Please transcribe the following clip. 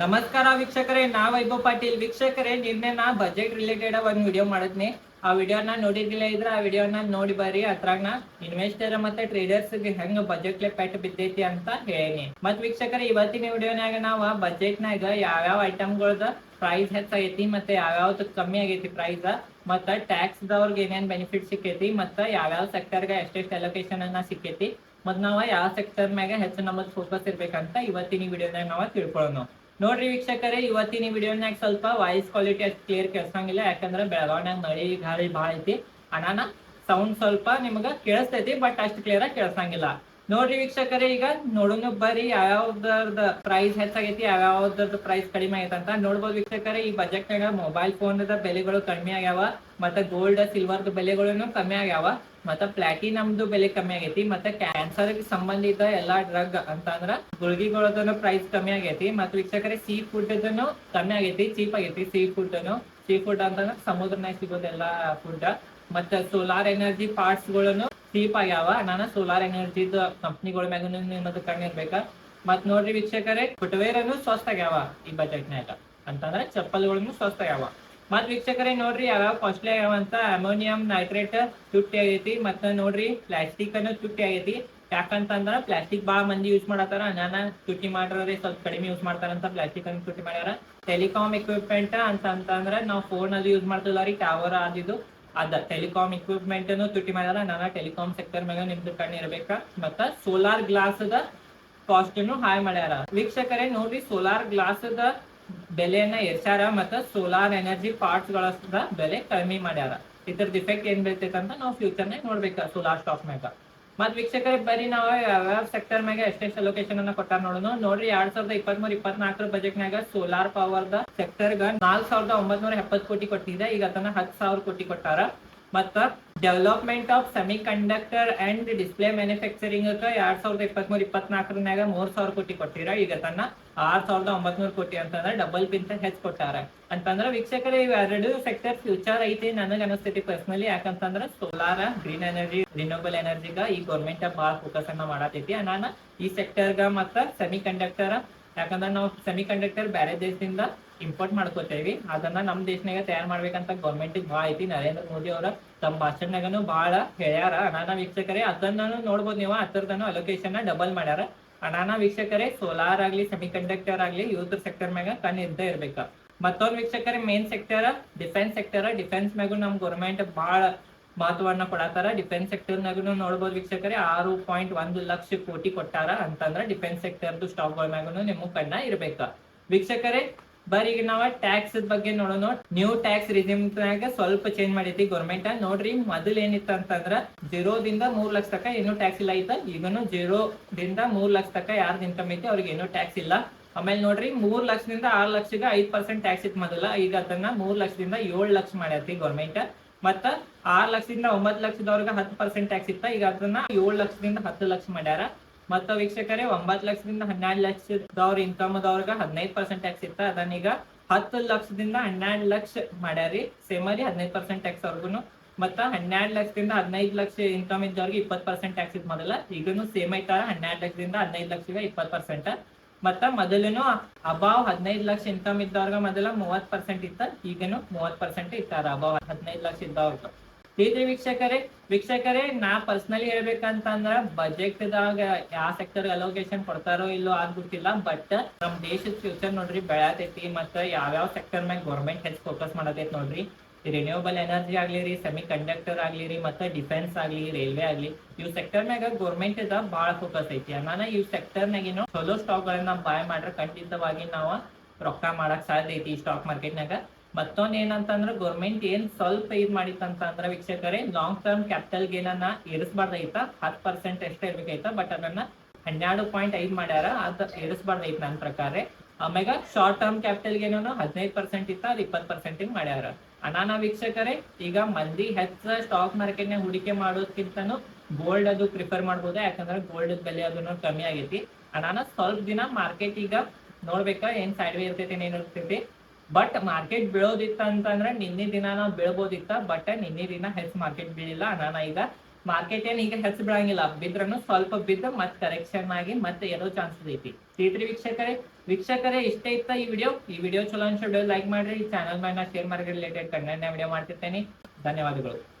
ನಮಸ್ಕಾರ ವೀಕ್ಷಕರೇ ನಾ ವೈಭವ್ ಪಾಟೀಲ್. ವೀಕ್ಷಕರೇ, ನಿನ್ನೆ ನಾ ಬಜೆಟ್ ರಿಲೇಟೆಡ್ ಒಂದ್ ವಿಡಿಯೋ ಮಾಡಿದ್ನಿ. ಆ ವಿಡಿಯೋನ ನೋಡಿರ್ಲಿಲ್ಲ ಇದ್ರ ಆ ವಿಡಿಯೋನ ನೋಡಿ ಬರ್ರಿ. ಅದ್ರಾಗ ನಾ ಇನ್ವೆಸ್ಟರ್ ಮತ್ತೆ ಟ್ರೇಡರ್ಸ್ ಹೆಂಗ್ ಬಜೆಟ್ ಲೆ ಪೆಟ್ ಬಿದ್ದೈತಿ ಅಂತ ಹೇಳೇನಿ. ಮತ್ ವೀಕ್ಷಕರೇ, ಇವತ್ತಿನ ವಿಡಿಯೋನಾಗ ನಾವ ಬಜೆಟ್ ನಾಗ ಯಾವ್ಯಾವ ಐಟಮ್ಗಳದ ಪ್ರೈಸ್ ಹೆಚ್ಚಾಗೈತಿ ಮತ್ತೆ ಯಾವ್ಯಾವ್ದು ಕಮ್ಮಿ ಆಗೈತಿ ಪ್ರೈಸ್ ಮತ್ತ ಟ್ಯಾಕ್ಸ್ ದವ್ರಿಗೆ ಏನೇನ್ ಬೆನಿಫಿಟ್ ಸಿಕ್ಕೈತಿ, ಮತ್ತ ಯಾವ್ಯಾವ ಸೆಕ್ಟರ್ಗೆ ಎಷ್ಟೆಷ್ಟು ಅಲೋಕೇಶನ್ ಅನ್ನ ಸಿಕ್ಕೈತಿ ಮತ್ ನಾವ ಯಾವ ಸೆಕ್ಟರ್ ಮ್ಯಾಗ ಹೆಚ್ಚು ನಮ್ಮದ್ ಫೋಕಸ್ ಇರ್ಬೇಕಂತ ಇವತ್ತಿನ ವಿಡಿಯೋನಾಗ ನಾವ ತಿಳ್ಕೊಳ್ಳೋಣ ನೋಡ್ರಿ ವೀಕ್ಷಕರೇ, ಇವತ್ತಿನ ವಿಡಿಯೋನಾಗ ಸ್ವಲ್ಪ ವಾಯ್ಸ್ ಕ್ವಾಲಿಟಿ ಅಷ್ಟು ಕ್ಲಿಯರ್ ಕೇಳ್ಸಂಗಿಲ್ಲ ಯಾಕಂದ್ರೆ ಬೆಳಗಾವ್ನಾಗ ಮಳಿ ಗಾಳಿ ಭಾಳ ಐತಿ. ಅನಾನ ಸೌಂಡ್ ಸ್ವಲ್ಪ ನಿಮ್ಗ ಕೇಳಿಸ್ತೈತಿ ಬಟ್ ಅಷ್ಟು ಕ್ಲಿಯರ್ ಆಗಿ ಕೇಳ್ಸಂಗಿಲ್ಲ ನೋಡ್ರಿ ವೀಕ್ಷಕರೇ, ಈಗ ನೋಡೋಣ ಬರ್ರಿ ಯಾವ್ಯಾವ್ದ ಪ್ರೈಸ್ ಹೆಚ್ಚಾಗೈತಿ ಯಾವ್ಯಾವ್ದು ಪ್ರೈಸ್ ಕಡಿಮೆ ಆಗೈತೆ ಅಂತ ನೋಡ್ಬೋದು ವೀಕ್ಷಕರೇ. ಈ ಬಜೆಟ್ ನಾಗ ಮೊಬೈಲ್ ಫೋನ್ ಬೆಲೆಗಳು ಕಡಿಮೆ ಆಗ್ಯಾವ, ಮತ್ತೆ ಗೋಲ್ಡ್ ಸಿಲ್ವರ್ದ ಬೆಲೆಗಳನ್ನು ಕಮ್ಮಿ ಆಗ್ಯಾವ, ಮತ್ತ ಪ್ಲಾಟಿನಮ್ದು ಬೆಲೆ ಕಮ್ಮಿ ಆಗೈತಿ, ಮತ್ತೆ ಕ್ಯಾನ್ಸರ್ ಸಂಬಂಧಿತ ಎಲ್ಲಾ ಡ್ರಗ್ ಅಂತ ಅಂದ್ರ ಪ್ರೈಸ್ ಕಮ್ಮಿ ಆಗೈತಿ, ಮತ್ತ ವೀಕ್ಷಕರೇ ಸೀ ಫುಡ್ ಕಮ್ಮಿ ಆಗೈತಿ ಚೀಪ್ ಆಗೈತಿ ಸೀ ಫುಡ್ ಸೀ ಫುಡ್ ಅಂತಂದ್ರ ಸಮುದ್ರನಾಗ ಸಿಗೋದೆಲ್ಲ ಫುಡ್ ಮತ್ತೆ ಸೋಲಾರ್ ಎನರ್ಜಿ ಪಾರ್ಟ್ಸ್ಗಳನ್ನು ಚೀಪ್ ಆಗ್ಯಾವ. ನಾನು ಸೋಲಾರ್ ಎನರ್ಜಿ ಕಂಪ್ನಿಗಳ ಮ್ಯಾಗೂ ನಿಮ್ಮದು ಕಣ್ಣಿರ್ಬೇಕ ಮತ್ ನೋಡ್ರಿ ವೀಕ್ಷಕರೇ ಫುಟ್ವೇರ್ ಅನ್ನು ಸ್ವಸ್ಥ ಆಗ್ಯಾವ ಈ ಬಜೆಟ್ ನಾಗ ಅಂತಂದ್ರೆ ಚಪ್ಪಲ್ಗಳನ್ನು ಸ್ವಸ್ಥ ಆಗ್ಯಾವ. ಮತ್ ವೀಕ್ಷಕರೇ, ನೋಡ್ರಿ ಯಾವ ಕಾಸ್ಟ್ಲಿ ಆಗ್ಯಾವ ಅಂತ? ಅಮೋನಿಯಂ ನೈಟ್ರೇಟ್ ಚುಟ್ಟಿ ಆಗೈತಿ. ಮತ್ತ ನೋಡ್ರಿ ಪ್ಲಾಸ್ಟಿಕ್ ಅನ್ನು ಚುಟ್ಟಿ ಆಗೈತಿ. ಯಾಕಂತಂದ್ರ ಪ್ಲಾಸ್ಟಿಕ್ ಬಾಳ ಮಂದಿ ಯೂಸ್ ಮಾಡತ್ತಾರ. ನಾನು ಚುಟ್ಟಿ ಮಾಡ್ರೆ ಸ್ವಲ್ಪ ಕಡಿಮೆ ಯೂಸ್ ಮಾಡ್ತಾರಂತ ಪ್ಲಾಸ್ಟಿಕ್ ಅನ್ನು ಚುಟ್ಟಿ ಮಾಡ್ಯಾರ. ಟೆಲಿಕಾಮ್ ಎಕ್ವಿಪ್ಮೆಂಟ್ ಅಂತ ಅಂತಂದ್ರ ನಾವು ಫೋನ್ ಅಲ್ಲಿ ಯೂಸ್ ಮಾಡ್ತಿಲ್ಲ ರೀ ಟವರ್ ಆದಿದ್ದು ಅದ ಟೆಲಿಕಾಮ್ ಇಕ್ವಿಪ್ಮೆಂಟ್ ತುಟ್ಟಿ ಮಾಡ್ಯಾರ. ನಾನಾ ಟೆಲಿಕಾಮ್ ಸೆಕ್ಟರ್ ಮ್ಯಾಗ ನಿಮ್ದು ಕಣ್ಣು ಮತ್ತ ಸೋಲಾರ್ ಗ್ಲಾಸ್ ದ ಕಾಸ್ಟ್ ಹಾಯ್ ಮಾಡ್ಯಾರ. ವೀಕ್ಷಕರೇ, ನೋಡ್ರಿ ಸೋಲಾರ್ ಗ್ಲಾಸ್ ದ ಬೆಲೆಯನ್ನ ಏರ್ಸ್ಯಾರ ಮತ್ತ ಸೋಲಾರ್ ಎನರ್ಜಿ ಪಾರ್ಟ್ಸ್ಗಳ ಬೆಲೆ ಕಡಿಮೆ ಮಾಡ್ಯಾರ. ಇದ್ರದ್ ಇಫೆಕ್ಟ್ ಏನ್ ಬೀಳ್ತೈತೆ ಅಂತ ನಾವು ಫ್ಯೂಚರ್ ನಾಗ ನೋಡ್ಬೇಕ ಸೋಲಾರ್ ಸ್ಟಾಕ್ ಮ್ಯಾಗ. ಮತ್ ವೀಕ್ಷಕರಿಗೆ ಬರೀ ನಾವು ಯಾವ್ಯಾವ ಸೆಕ್ಟರ್ ಮ್ಯಾಗ ಎಷ್ಟೆಷ್ಟು ಲೊಕೇಶನ್ ಅನ್ನ ಕೊಟ್ಟಾರ ನೋಡೋಣ ನೋಡ್ರಿ ಎರಡ್ ಸಾವಿರದ ಇಪ್ಪತ್ತ್ ಮೂರ್ ಇಪ್ಪತ್ನಾಲ್ಕರ ಬಜೆಟ್ ನಾಗ ಸೋಲಾರ್ ಪವರ್ ದ ಸೆಕ್ಟರ್ ಗ ನಾಲ್ಕ್ ಸಾವಿರದ ಒಂಬತ್ನೂರ ಎಪ್ಪತ್ ಕೋಟಿ ಕೊಟ್ಟಿದೆ. ಈಗ ಅದನ್ನ ಹತ್ತು ಸಾವಿರ ಕೋಟಿ ಕೊಟ್ಟಾರ. ಮತ್ತ development of semiconductor and display manufacturing ಎರಡ್ ಸಾವಿರದ ಇಪ್ಪತ್ತ್ ಮೂರ್ ಇಪ್ಪತ್ನಾಲ್ಕರನ್ಯಾಗ ಮೂರ್ ಸಾವಿರ ಕೋಟಿ ಕೊಟ್ಟಿರ. ಈಗ ತನ್ನ ಆರ್ ಸಾವಿರದ ಒಂಬತ್ನೂರ ಕೋಟಿ ಅಂತಂದ್ರೆ ಡಬಲ್ ಪಿಂತ ಹೆಚ್ಚು ಕೊಟ್ಟಾರ. ಅಂತಂದ್ರ ವೀಕ್ಷಕರೇ ಇವೆರಡು ಸೆಕ್ಟರ್ ಫ್ಯೂಚರ್ ಐತಿ ನನಗ ಅನಿಸ್ತೈತಿ ಪರ್ಸನಲಿ ಯಾಕಂತಂದ್ರೆ ಸೋಲಾರ ಗ್ರೀನ್ ಎನರ್ಜಿ ರಿನ್ಯೂಬಲ್ ಎನರ್ಜಿಗ ಈ ಗೌರ್ಮೆಂಟ್ ಭಾಳ ಫೋಕಸ್ ಅನ್ನ ಮಾಡತೈತಿ. ನಾನು ಈ ಸೆಕ್ಟರ್ಗ ಮತ್ತ ಸೆಮಿ ಕಂಡಕ್ಟರ್ ಯಾಕಂದ್ರೆ ನಾವು ಸೆಮಿ ಕಂಡಕ್ಟರ್ ಬೇರೆ ದೇಶದಿಂದ ಇಂಪೋರ್ಟ್ ಮಾಡ್ಕೋತೇವಿ. ಅದನ್ನ ನಮ್ಮ ದೇಶನಾಗ ತಯಾರು ಮಾಡ್ಬೇಕಂತ ಗೌರ್ಮೆಂಟ್ ಭಾಳ ಐತಿ. ನರೇಂದ್ರ ಮೋದಿ ಅವರ ತಮ್ಮ ಭಾಷಣನಾಗನು ಬಹಳ ಹೇಳ್ಯಾರ. ಅನಾನ ವೀಕ್ಷಕರೇ ಅದನ್ನ ನೋಡ್ಬೋದು ನೀವು. ಅದರದನ್ನು ಅಲೋಕೇಶನ್ ಡಬಲ್ ಮಾಡ್ಯಾರ. ಅನಾನ ವೀಕ್ಷಕರೇ ಸೋಲಾರ್ ಆಗ್ಲಿ ಸೆಮಿ ಕಂಡಕ್ಟರ್ ಆಗ್ಲಿ ಯೂತ್ ಸೆಕ್ಟರ್ ಮ್ಯಾಗ ಕಣ್ ಇದ್ದ ಇರ್ಬೇಕ. ಮತ್ತೊಂದ್ ವೀಕ್ಷಕರೇ main sector defence sector defence ಮ್ಯಾಗು ನಮ್ ಗೌರ್ಮೆಂಟ್ ಬಹಳ ಮಹತ್ವವನ್ನ ಕೊಡತಾರ. ಡಿಫೆನ್ಸ್ ಸೆಕ್ಟರ್ ನಾಗೂ ನೋಡ್ಬೋದು ವೀಕ್ಷಕರೇ, ಆರು ಪಾಯಿಂಟ್ ಒಂದು ಲಕ್ಷ ಕೋಟಿ ಕೊಟ್ಟಾರ ಅಂತಂದ್ರ ಡಿಫೆನ್ಸ್ ಸೆಕ್ಟರ್ದು ಸ್ಟಾಕ್ಗಳ ನಿಮ್ಮ ನಿಮ್ ಕಣ್ಣ ಇರ್ಬೇಕ. ವೀಕ್ಷಕರೇ ಬರೀ ಈಗ ನಾವ್ ಟ್ಯಾಕ್ಸ್ ಬಗ್ಗೆ ನೋಡೋಣ ನ್ಯೂ ಟ್ಯಾಕ್ಸ್ ರಿಜಿಮ್ನಾಗ ಸ್ವಲ್ಪ ಚೇಂಜ್ ಮಾಡೈತಿ ಗೌರ್ಮೆಂಟ್ ನೋಡ್ರಿ, ಮೊದಲ್ ಏನಿತ್ತು ಅಂತಂದ್ರ ದಿಂದ ಮೂರ್ ಲಕ್ಷ ತಕ ಏನು ಟ್ಯಾಕ್ಸ್ ಇಲ್ಲ ಐತ ಈಗನು ಜೀರೋ ದಿಂದ ಮೂರ್ ಲಕ್ಷ ತಕ ಯಾರ್ದು ಇನ್ಕಮ್ ಐತಿ ಅವ್ರಿಗೆ ಏನು ಟ್ಯಾಕ್ಸ್ ಇಲ್ಲ. ಆಮೇಲೆ ನೋಡ್ರಿ, ಮೂರ್ ಲಕ್ಷದಿಂದ ಆರ್ ಲಕ್ಷಗ ಐದ್ ಪರ್ಸೆಂಟ್ ಟ್ಯಾಕ್ಸ್ ಇತ್ತು ಮೊದಲ. ಈಗ ಅದನ್ನ ಮೂರ್ ಲಕ್ಷದಿಂದ ಏಳು ಲಕ್ಷ ಮಾಡ್ಯಾತಿ ಗೌರ್ಮೆಂಟ್ ಮತ್ತ ಆರ್ ಲಕ್ಷದಿಂದ ಒಂಬತ್ತು ಲಕ್ಷದವ್ರಿಗೆ ಹತ್ತು ಪರ್ಸೆಂಟ್ ಟ್ಯಾಕ್ಸ್ ಇತ್ತ. ಈಗ ಅದನ್ನ ಏಳು ಲಕ್ಷದಿಂದ ಹತ್ತು ಲಕ್ಷ ಮಾಡ್ಯಾರ. ಮತ್ತ ವೀಕ್ಷಕರೇ, ಒಂಬತ್ತು ಲಕ್ಷದಿಂದ ಹನ್ನೆರಡು ಲಕ್ಷದವ್ರ ಇನ್ಕಮ್ ದವ್ರಿಗೆ ಹದಿನೈದು ಪರ್ಸೆಂಟ್ ಟ್ಯಾಕ್ಸ್ ಇತ್ತ. ಅದನ್ನೀಗ ಹತ್ತು ಲಕ್ಷದಿಂದ ಹನ್ನೆರಡು ಲಕ್ಷ ಮಾಡ್ಯಾರಿ. ಸೇಮರಿ ಹದಿನೈದು ಪರ್ಸೆಂಟ್ ಟ್ಯಾಕ್ಸ್ ಅವ್ರಿಗೂ ಮತ್ತ ಹನ್ನೆರಡು ಲಕ್ಷದಿಂದ ಹದಿನೈದು ಲಕ್ಷ ಇನ್ಕಮ್ ಇದ್ದವ್ರಿಗೆ ಇಪ್ಪತ್ತು ಪರ್ಸೆಂಟ್ ಟ್ಯಾಕ್ಸ್ ಇತ್ತು ಮೊದಲ. ಈಗನು ಸೇಮ್ ಐತಾರ ಹನ್ನೆರಡು ಲಕ್ಷದಿಂದ ಹದಿನೈದು ಲಕ್ಷಗ ಇಪ್ಪತ್ತು ಪರ್ಸೆಂಟ್ ಮತ್ತ ಮೊದಲನು ಅಬಾವ್ ಹದಿನೈದು ಲಕ್ಷ ಇನ್ಕಮ್ ಇದ್ದವ್ರಿಗೆ ಮೊದಲ ಮೂವತ್ ಪರ್ಸೆಂಟ್ ಇತ್ತ, ಈಗನು ಮೂವತ್ ಪರ್ಸೆಂಟ್ ಇತ್ತಾರ ಅಬಾವ್ ಹದಿನೈದು ಲಕ್ಷ ಇದ್ದವ್ರಿಗೆ. ಹೀಗೆ ವೀಕ್ಷಕರೇ ವೀಕ್ಷಕರೇ ನಾ ಪರ್ಸನಲಿ ಹೇಳ್ಬೇಕಂತಂದ್ರ ಬಜೆಟ್ ದಾಗ ಯಾವ ಸೆಕ್ಟರ್ ಅಲೋಕೇಶನ್ ಕೊಡ್ತಾರೋ ಇಲ್ಲೋ ಅದ್ ಗೊತ್ತಿಲ್ಲ ಬಟ್ ನಮ್ ದೇಶದ ಫ್ಯೂಚರ್ ನೋಡ್ರಿ ಬೆಳತೈತಿ ಮತ್ತ ಯಾವ್ಯಾವ ಸೆಕ್ಟರ್ ಮ್ಯಾಗ ಗೌರ್ಮೆಂಟ್ ಹೆಚ್ಚು ಫೋಕಸ್ ಮಾಡತೈತಿ ನೋಡ್ರಿ. ರಿನ್ಯೂಬಲ್ ಎನರ್ಜಿ ಆಗ್ಲಿ ರೀ ಸೆಮಿ ಕಂಡಕ್ಟರ್ ಆಗ್ಲಿ ರೀ, ಮತ್ತ ಡಿಫೆನ್ಸ್ ಆಗ್ಲಿ ರೈಲ್ವೆ ಆಗ್ಲಿ, ಇವ್ ಸೆಕ್ಟರ್ ಮ್ಯಾಗ ಗೌರ್ಮೆಂಟ್ ಇದ ಬಾಳ ಫೋಕಸ್ ಐತಿ. ಅನ್ನಾನ ಇವ್ ಸೆಕ್ಟರ್ ನಾಗೇನು ಚಲೋ ಸ್ಟಾಕ್ ಗಳನ್ನ ಬಾಯ್ ಮಾಡ್ರೆ ಖಂಡಿತವಾಗಿ ನಾವ ರೊಕ್ಕ ಮಾಡಕ್ ಸಾಧ್ಯ ಐತಿ ಸ್ಟಾಕ್ ಮಾರ್ಕೆಟ್ ನಾಗ ಮತ್ತೊಂದ್ ಏನಂತಂದ್ರೆ ಗೌರ್ಮೆಂಟ್ ಏನ್ ಸ್ವಲ್ಪ ಇದ್ ಮಾಡಿತ್ತಂತಂದ್ರ ವೀಕ್ಷಕರೇ ಲಾಂಗ್ ಟರ್ಮ್ ಕ್ಯಾಪಿಟಲ್ ಗೇನ್ ಅನ್ನ ಇರಿಸಬಾರ್ದೈತ ಹತ್ ಪರ್ಸೆಂಟ್ ಎಷ್ಟೇ ಇರ್ಬೇಕೈತ ಬಟ್ ಅದನ್ನ ಹನ್ನೆರಡು ಪಾಯಿಂಟ್ ಐದ್ ಮಾಡ್ಯಾರ, ಅದ್ ಇರಿಸಬಾರ್ದೈತ್ ನನ್ನ ಪ್ರಕಾರ. ಆಮ್ಯಾಗ ಶಾರ್ಟ್ ಟರ್ಮ್ ಕ್ಯಾಪಿಟಲ್ ಗೇನ್ ಹದಿನೈದು ಪರ್ಸೆಂಟ್ ಇತ್ತ, ಅದ್ ಇಪ್ಪತ್ ಪರ್ಸೆಂಟ್ ಮಾಡ್ಯಾರ. ಅನಾನ ವೀಕ್ಷಕರೇ, ಈಗ ಮಂದಿ ಹೆಚ್ಚ ಸ್ಟಾಕ್ ಮಾರ್ಕೆಟ್ನ ಹೂಡಿಕೆ ಮಾಡೋದಕ್ಕಿಂತನೂ ಗೋಲ್ಡ್ ಅದು ಪ್ರಿಫರ್ ಮಾಡ್ಬೋದು, ಯಾಕಂದ್ರೆ ಗೋಲ್ಡ್ ಬೆಲೆ ಅದನ್ನು ಕಮ್ಮಿ ಆಗೈತಿ. ಅನಾನ ಸ್ವಲ್ಪ ದಿನ ಮಾರ್ಕೆಟ್ ಈಗ ನೋಡ್ಬೇಕಾ, ಏನ್ ಸೈಡ್ ವೇ ಇರ್ತೈತಿ, ಏನ್ ಇರ್ತೈತಿ. ಬಟ್ ಮಾರ್ಕೆಟ್ ಬೀಳೋದಿತ್ತ ಅಂತಂದ್ರೆ ನಿನ್ನೆ ದಿನ ನಾವು ಬೀಳ್ಬೋದಿತ್ತ ಬಟ್ ನಿನ್ನೆ ದಿನ ಹೆಚ್ಚು ಮಾರ್ಕೆಟ್ ಬೀಳಿಲ್ಲ. ನಾನು ಈಗ ಮಾರ್ಕೆಟ್ ಏನ್ ಈಗ ಹೆಚ್ಚು ಬೀಳಂಗಿಲ್ಲ. ಬಿದ್ರನು ಸ್ವಲ್ಪ ಬಿದ್ದ ಮತ್ತೆ ಕರೆಕ್ಷನ್ ಆಗಿ ಮತ್ತೆ ಏನೋ ಚಾನ್ಸಸ್ ಐತಿ. ತೀತ್ರಿ ವೀಕ್ಷಕರೇ ವೀಕ್ಷಕರೇ, ಇಷ್ಟ ಇತ್ತ ಈ ವಿಡಿಯೋ ಈ ವಿಡಿಯೋ ಚಲೋ ಅನ್ಸೋ ವಿಡಿಯೋ ಲೈಕ್ ಮಾಡ್ರಿ ಚಾನಲ್ ಮೇಲೆ share market related content video ಮಾಡ್ತಿರ್ತೇನೆ. ಧನ್ಯವಾದಗಳು.